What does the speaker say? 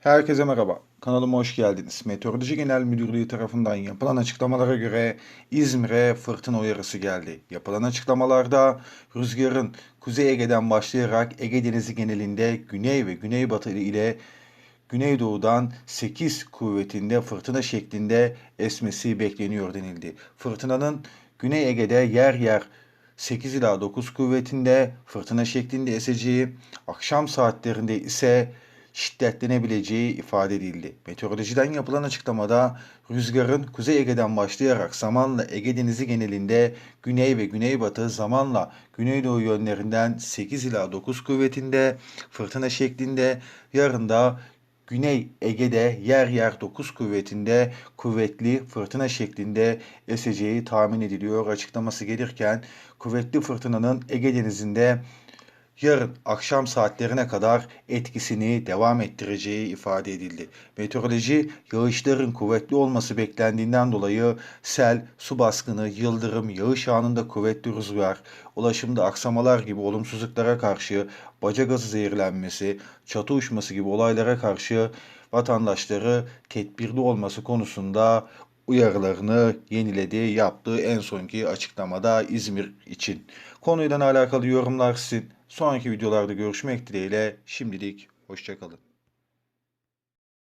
Herkese merhaba. Kanalıma hoş geldiniz. Meteoroloji Genel Müdürlüğü tarafından yapılan açıklamalara göre İzmir'e fırtına uyarısı geldi. Yapılan açıklamalarda rüzgarın Kuzey Ege'den başlayarak Ege Denizi genelinde güney ve güneybatı ile güneydoğudan 8 kuvvetinde fırtına şeklinde esmesi bekleniyor denildi. Fırtınanın Güney Ege'de yer yer 8 ila 9 kuvvetinde fırtına şeklinde eseceği, akşam saatlerinde ise şiddetlenebileceği ifade edildi. Meteorolojiden yapılan açıklamada rüzgarın Kuzey Ege'den başlayarak zamanla Ege Denizi genelinde güney ve güneybatı zamanla güneydoğu yönlerinden 8 ila 9 kuvvetinde fırtına şeklinde yarın da Güney Ege'de yer yer 9 kuvvetinde kuvvetli fırtına şeklinde eseceği tahmin ediliyor açıklaması gelirken kuvvetli fırtınanın Ege Denizi'nde yarın akşam saatlerine kadar etkisini devam ettireceği ifade edildi. Meteoroloji yağışların kuvvetli olması beklendiğinden dolayı sel, su baskını, yıldırım, yağış anında kuvvetli rüzgar, ulaşımda aksamalar gibi olumsuzluklara karşı baca gazı zehirlenmesi, çatı uçması gibi olaylara karşı vatandaşları tedbirli olması konusunda uyarılarını yeniledi yaptığı en sonki açıklamada İzmir için. Konuyla alakalı yorumlar sizin. Sonraki videolarda görüşmek dileğiyle şimdilik hoşçakalın.